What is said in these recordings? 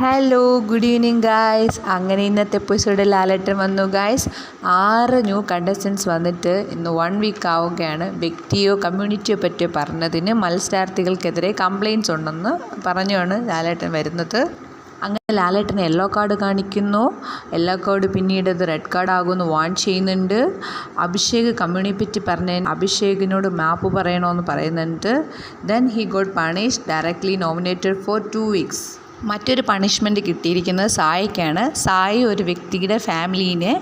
Hello good evening guys അങ്ങനെ ഇന്നത്തെ എപ്പിസോഡിൽ ലാലേട്ടൻ വന്നു ഗായ്സ് ആറ് ന്യൂ കണ്ടസ്റ്റൻസ് വന്നിട്ട് ഇന്ന് വൺ വീക്ക് ആവുകയാണ്. വ്യക്തിയോ കമ്മ്യൂണിറ്റിയോ പറ്റിയോ പറഞ്ഞതിന് മത്സരാർത്ഥികൾക്കെതിരെ കംപ്ലയിൻസ് ഉണ്ടെന്ന് പറഞ്ഞാണ് ലാലേട്ടൻ വരുന്നത്. അങ്ങനെ ലാലേട്ടനെ യെല്ലോ കാർഡ് കാണിക്കുന്നു. യെല്ലോ കാർഡ് പിന്നീട് അത് റെഡ് കാർഡ് ആകുമെന്ന് വാൺ ചെയ്യുന്നുണ്ട്. അഭിഷേക് കമ്മ്യൂണിറ്റി പറഞ്ഞ അഭിഷേകിനോട് മാപ്പ് പറയണമെന്ന് പറയുന്നുണ്ട്. Then he got punish directly nominated for two weeks മറ്റൊരു പണിഷ്മെന്റ് കിട്ടിയിരിക്കുന്നത് സായിക്കാണ്. സായി ഒരു വ്യക്തിയുടെ ഫാമിലീനെ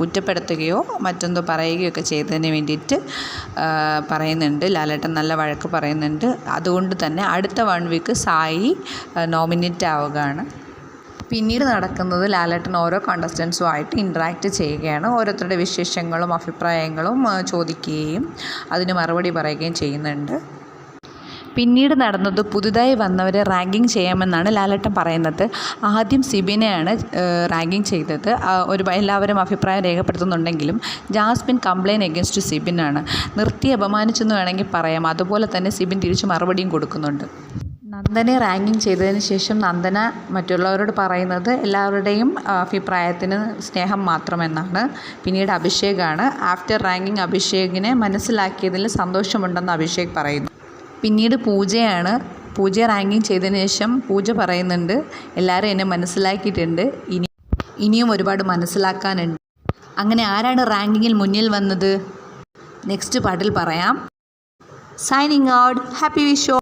കുറ്റപ്പെടുത്തുകയോ മറ്റെന്തോ പറയുകയോ ഒക്കെ ചെയ്തതിന് വേണ്ടിയിട്ട് പറയുന്നുണ്ട്. ലാലേട്ടൻ നല്ല വഴക്ക് പറയുന്നുണ്ട്. അതുകൊണ്ട് തന്നെ അടുത്ത വൺ വീക്ക് സായി നോമിനേറ്റ് ആവുകയാണ്. പിന്നീട് നടക്കുന്നത് ലാലേട്ടൻ ഓരോ കണ്ടസ്റ്റൻസുമായിട്ട് ഇൻട്രാക്റ്റ് ചെയ്യുകയാണ്. ഓരോരുത്തരുടെ വിശേഷങ്ങളും അഭിപ്രായങ്ങളും ചോദിക്കുകയും അതിന് മറുപടി പറയുകയും ചെയ്യുന്നുണ്ട്. പിന്നീട് നടന്നത് പുതുതായി വന്നവരെ റാങ്കിങ് ചെയ്യാമെന്നാണ് ലാലേട്ടൻ പറയുന്നത്. ആദ്യം സിബിനെയാണ് റാങ്കിങ് ചെയ്തത്. ഒരു എല്ലാവരും അഭിപ്രായം രേഖപ്പെടുത്തുന്നുണ്ടെങ്കിലും ജാസ്മിൻ കംപ്ലയിൻ എഗൻസ്റ്റ് സിബിനാണ്. നിർത്തി അപമാനിച്ചെന്ന് വേണമെങ്കിൽ പറയാം. അതുപോലെ തന്നെ സിബിൻ തിരിച്ച് മറുപടിയും കൊടുക്കുന്നുണ്ട്. നന്ദനെ റാങ്കിങ് ചെയ്തതിന് ശേഷം നന്ദന മറ്റുള്ളവരോട് പറയുന്നത് എല്ലാവരുടെയും അഭിപ്രായത്തിന് സ്നേഹം മാത്രമെന്നാണ്. പിന്നീട് അഭിഷേകാണ്. ആഫ്റ്റർ റാങ്കിങ് അഭിഷേകിനെ മനസ്സിലാക്കിയതിൽ സന്തോഷമുണ്ടെന്ന് അഭിഷേക് പറയുന്നു. പിന്നീട് പൂജയാണ്. പൂജ റാങ്കിങ് ചെയ്തതിന് ശേഷം പൂജ പറയുന്നുണ്ട്. എല്ലാവരും എന്നെ മനസ്സിലാക്കിയിട്ടുണ്ട്. ഇനി ഇനിയും ഒരുപാട് മനസ്സിലാക്കാനുണ്ട്. അങ്ങനെ ആരാണ് റാങ്കിങ്ങിൽ മുന്നിൽ വന്നത്? നെക്സ്റ്റ് പാട്ടിൽ പറയാം. Signing out happy വിഷോ